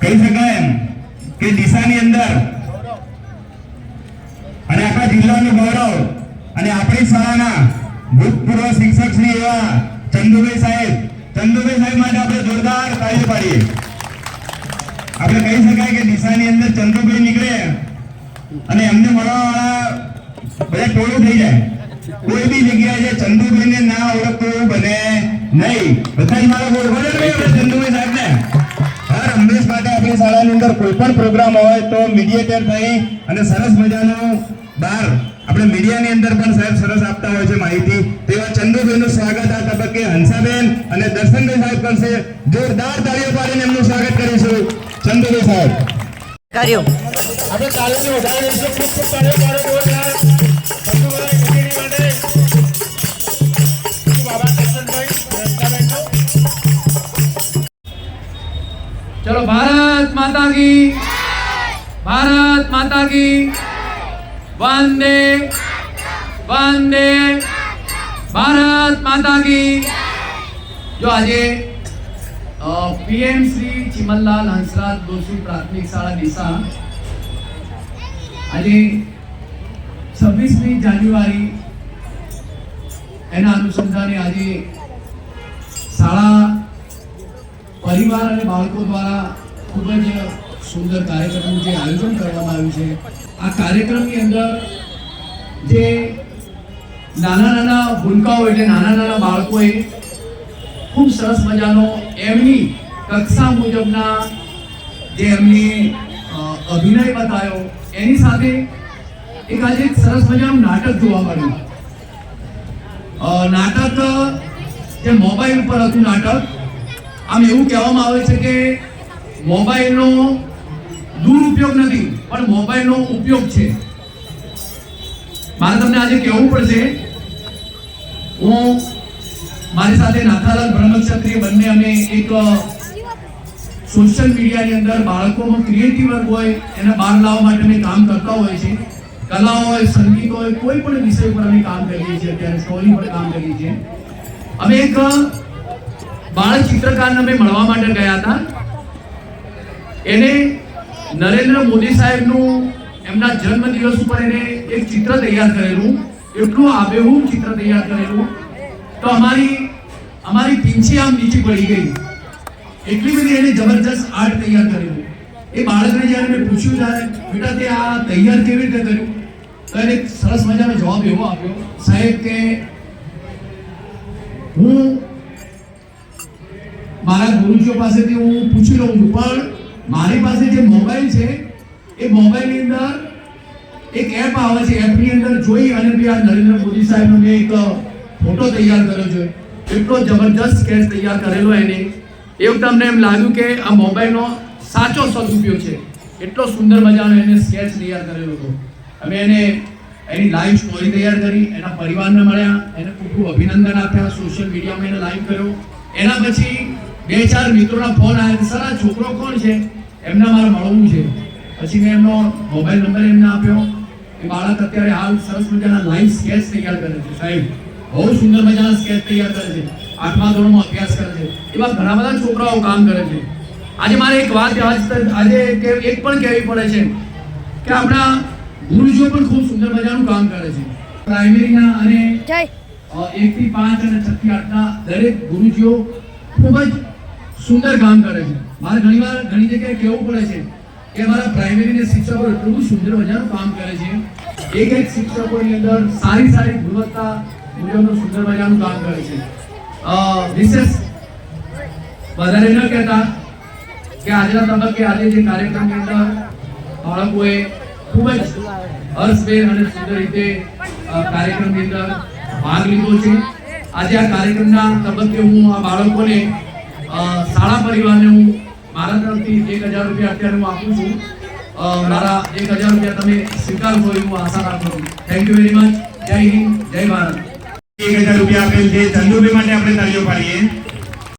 કહી શકાય એમ કે દિશાની અંદર અને આપણા જિલ્લાનું ગૌરવ અને આપણી શાળાના ભૂતપૂર્વ શિક્ષક શ્રી એવા ચંદુભાઈ સાહેબ. ચંદુભાઈ સાહેબ માટે આપણે જોરદાર તાળી પાડીએ. આપણે કહી શકાય કે દિશાની અંદર ચંદુભાઈ નીકળે અને એમને મળવાવાળા બધા ટોળું થઈ જાય. કોઈ બી જગ્યાએ ચંદુભાઈને ના ઓળખતું બને નહીં. બધા જ મારા બોલ ને ચંદુભાઈ સાહેબને. હર અંદર કોઈ પણ પ્રોગ્રામ હોય તો મીડિયેટર થઈ અને સરસ મજાનું બહાર આપણે મીડિયાની અંદર પણ સાહેબ સરસ આપતા હોય છે માહિતી. તેવા ચંદુભાઈનું સ્વાગત આ તબક્કે હંસાબેન અને દર્શનભાઈ સાહેબ કરશે જોરદાર તાળીઓ પાડીને એમનું સ્વાગત કરીશું. ચંદુભાઈ સાહેબ. કર્યું. આપણે તાલીમની વધારે દઈશું ખૂબ ખૂબ તાળીઓ પાડો જોરદાર માતા કી. ભારત માતા કી. વંદે. વંદે. ભારત માતા કી. જો આજે પીએમસી ચિમનલાલ હંસરાજ દોશી પ્રાથમિક શાળા દિશા, આજે છવ્વીસમી જાન્યુઆરી, એના અનુસંધાને આજે શાળા પરિવાર અને બાળકો દ્વારા ખૂબ જ સુંદર કાર્યક્રમનું જે આયોજન કરવામાં આવ્યું છે. આ કાર્યક્રમની અંદર જે નાના નાના ભૂલકાઓ એટલે નાના નાના બાળકોએ ખૂબ સરસ મજાનો એમની કક્ષા મુજબના જે એમની અભિનય બતાવ્યો. એની સાથે એક આજે એક સરસ મજાનું નાટક જોવા મળ્યું. નાટક જે મોબાઈલ ઉપર હતું નાટક, આમ એવું કહેવામાં આવે છે કે મોબાઈલનો દુરુપયોગ નથી, પણ મોબાઈલનો ઉપયોગ છે. મારે તમને આજે કહેવું પડશે, હું મારી સાથે નાથાલાલ બ્રહ્મક્ષત્રિય બંને અમે એક સોશિયલ મીડિયાની અંદર બાળકોમાં ક્રિએટિવ વર્ક હોય, એને બહાર લાવવા માટે અમે કામ કરતા હોય છે. કલા હોય, સંગીત હોય, કોઈ પણ વિષય પર અમે કામ કરીએ છીએ અત્યારે, સ્ટોરી પર કામ કરીએ છીએ. અમે એક બાળ ચિત્રકારને અમે મળવા માટે ગયા હતા. એને નરેન્દ્ર મોદી સાહેબનું એમના જન્મદિવસ ઉપર એને એક ચિત્ર તૈયાર કરેલું. એટલું આબેહૂબ ચિત્ર તૈયાર કરેલું. તો અમારી અમારી પીંછી આમ નીચે પડી ગઈ. એટલી બધી એને જબરજસ્ત આર્ટ તૈયાર કરેલું. એ બાળકને જ્યારે મેં પૂછ્યું ત્યારે, બેટા, તે આ તૈયાર કેવી રીતે કર્યું? તો એને સરસ મજાનો જવાબ એવો આપ્યો, સાહેબ, કે હું મારા ગુરુજીઓ પાસેથી હું પૂછી લઉં છું, પણ મારી પાસે જે મોબાઈલ છે, એ મોબાઈલની અંદર એક એપ આવે છે, એપની અંદર જોઈ અને બી આ નરેન્દ્ર મોદી સાહેબનો મેં એક ફોટો તૈયાર કર્યો છે. એટલો જબરજસ્ત સ્કેચ તૈયાર કરેલો એને. એ તમને એમ લાગ્યું કે આ મોબાઈલનો સાચો સદુપયોગ છે. એટલો સુંદર મજાનો એને સ્કેચ તૈયાર કરેલો હતો. અમે એને એની લાઈવ સ્ટોરી તૈયાર કરી, એના પરિવારને મળ્યા, એને ખૂબ ખૂબ અભિનંદન આપ્યા સોશિયલ મીડિયામાં એને લાઈવ કર્યો. એના પછી બે ચાર મિત્રોના ફોન આવ્યા સર આ છોકરો કોણ છે? એમને મારે મળવું છે. પછી મેં એમનો મોબાઈલ નંબર એમને આપ્યો. એ બાળક અત્યારે હાલ સરસ મજાના લાઈવ સ્કેચ તૈયાર કરે છે. સાહેબ બહુ સુંદર મજાના સ્કેચ તૈયાર કરે છે. આઠમા ધોરણમાં અભ્યાસ કરે છે. એવા ઘણા બધા છોકરાઓ કામ કરે છે. આજે મારે એક વાત આજ આજે એક પણ કહેવી પડે છે કે આપણા ગુરુજીઓ પણ ખૂબ સુંદર મજાનું કામ કરે છે. પ્રાઇમરીના અને એકથી પાંચ અને છ થી આઠના દરેક ગુરુજીઓ ખૂબ જ સુંદર કામ કરે છે. મારે ઘણીવાર ઘણી જગ્યાએ કહેવું પડે છે કે અમારા પ્રાઇમરીના શિક્ષકો એટલું બધું સુંદર મજાનું કામ કરે છે. એક એક શિક્ષકોની અંદર સારી સારી ગુણવત્તા મુજબનું સુંદર મજાનું કામ કરે છે. વિશેષ વધારે ન કહેતા કે આજના તબક્કે આજે જે કાર્યક્રમની અંદર બાળકોએ ખૂબ જ હર્ષભેર અને સુંદર રીતે કાર્યક્રમની અંદર ભાગ લીધો છે. આજે આ કાર્યક્રમના તબક્કે હું આ બાળકોને શાળા પરિવારને હું મારા તરફથી એક હજાર રૂપિયા અત્યારે હું આપું છું. મારા એક હજાર રૂપિયા તમે સ્વીકારશો એવી હું આશા રાખું છું. થેન્ક યુ વેરી મચ જય હિન્દ, જય ભારત. એક હજાર રૂપિયા આપેલ છે. ચંદુભાઈ માટે આપણે તાળીઓ પાડીએ.